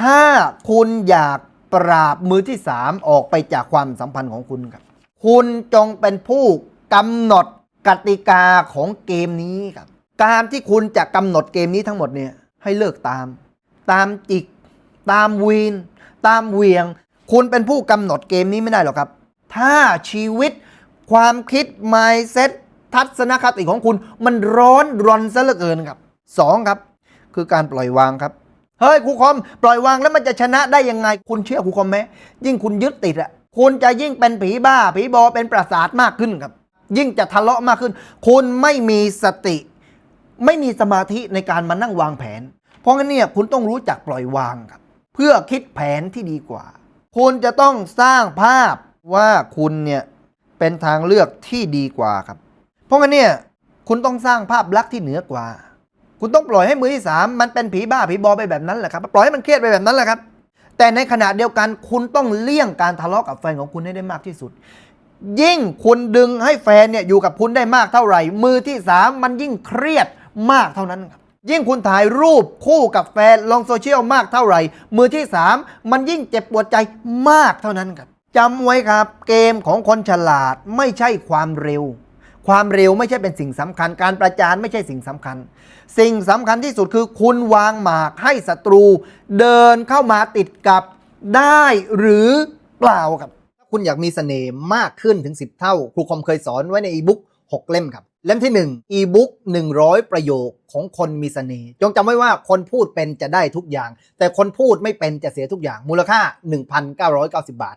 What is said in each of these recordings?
ถ้าคุณอยากปราบมือที่สามออกไปจากความสัมพันธ์ของคุณครับ คุณจงเป็นผู้กำหนดกติกาของเกมนี้ครับ การที่คุณจะกำหนดเกมนี้ทั้งหมดเนี่ยให้เลิกตาม ตามจิก ตามวีน ตามเวียง คุณเป็นผู้กำหนดเกมนี้ไม่ได้หรอกครับ ถ้าชีวิต ความคิด mindset ทัศนคติของคุณมันร้อนรอนซะเหลือเกินครับสองครับ คือการปล่อยวางครับ เฮ้ยครูคอมปล่อยวางแล้วมันจะชนะได้ยังไง คุณเชื่อครูคอมไหมยิ่งคุณยึดติดอะคุณจะยิ่งเป็นผีบ้า ผีบอเป็นประสาทมากขึ้นครับ ยิ่งจะทะเลาะมากขึ้น คุณไม่มีสติ ไม่มีสมาธิในการมานั่งวางแผน เพราะงั้นเนี่ยคุณต้องรู้จักปล่อยวางครับ เพื่อคิดแผนที่ดีกว่า คุณจะต้องสร้างภาพว่าคุณเนี่ยเป็นทางเลือกที่ดีกว่าครับ เพราะงั้นเนี่ยคุณต้องสร้างภาพลักษณ์ที่เหนือกว่า คุณต้องปล่อยให้มือที่สามมันเป็นผีบ้าผีบอไปแบบนั้นแหละครับ ปล่อยให้มันเครียดไปแบบนั้นแหละครับ แต่ในขณะเดียวกันคุณต้องเลี่ยงการทะเลาะกับแฟนของคุณให้ได้มากที่สุด ยิ่งคุณดึงให้แฟนเนี่ยอยู่กับคุณได้มากเท่าไหร่ มือที่สามมันยิ่งเครียดมากเท่านั้นครับยิ่งคุณถ่ายรูปคู่กับแฟนลงโซเชียลมากเท่าไหร่ มือที่สามมันยิ่งเจ็บปวดใจมากเท่านั้นครับจำไว้ครับ เกมของคนฉลาดไม่ใช่ความเร็ว ความเร็วไม่ใช่เป็นสิ่งสำคัญ การประจานไม่ใช่สิ่งสำคัญ สิ่งสำคัญที่สุดคือคุณวางหมากให้ศัตรู เดินเข้ามาติดกับได้หรือเปล่าครับถ้าคุณอยากมีเสน่ห์มากขึ้นถึง 10 เท่า ครูคอมเคยสอนไว้ในอีบุ๊ก6 เล่มครับ เล่มที่1อีบุ๊ก100 ประโยคของคนมีเสน่ห์จงจำไว้ว่าคนพูดเป็นจะได้ทุกอย่าง แต่คนพูดไม่เป็นจะเสียทุกอย่างมูลค่า 1,990 บาท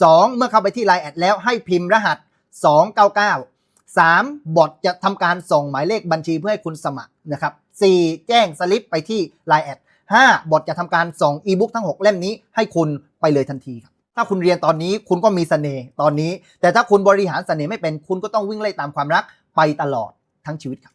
2 เมื่อเข้าไปที่ line แอดแล้วให้พิมพ์รหัส 299 3 บอทจะทำการส่งหมายเลขบัญชีเพื่อให้คุณสมัครนะครับ4แจ้งสลิปไปที่ line แอด5บอทจะทำการส่งอีบุ๊กทั้ง 6 เล่มนี้ให้คุณไปเลยทันทีครับถ้าคุณเรียนตอนนี้คุณก็มีเสน่ห์ตอนนี้ แต่ถ้าคุณบริหารเสน่ห์ไม่เป็นคุณก็ต้องวิ่งไล่ตามความรักไปตลอดทั้งชีวิตครับ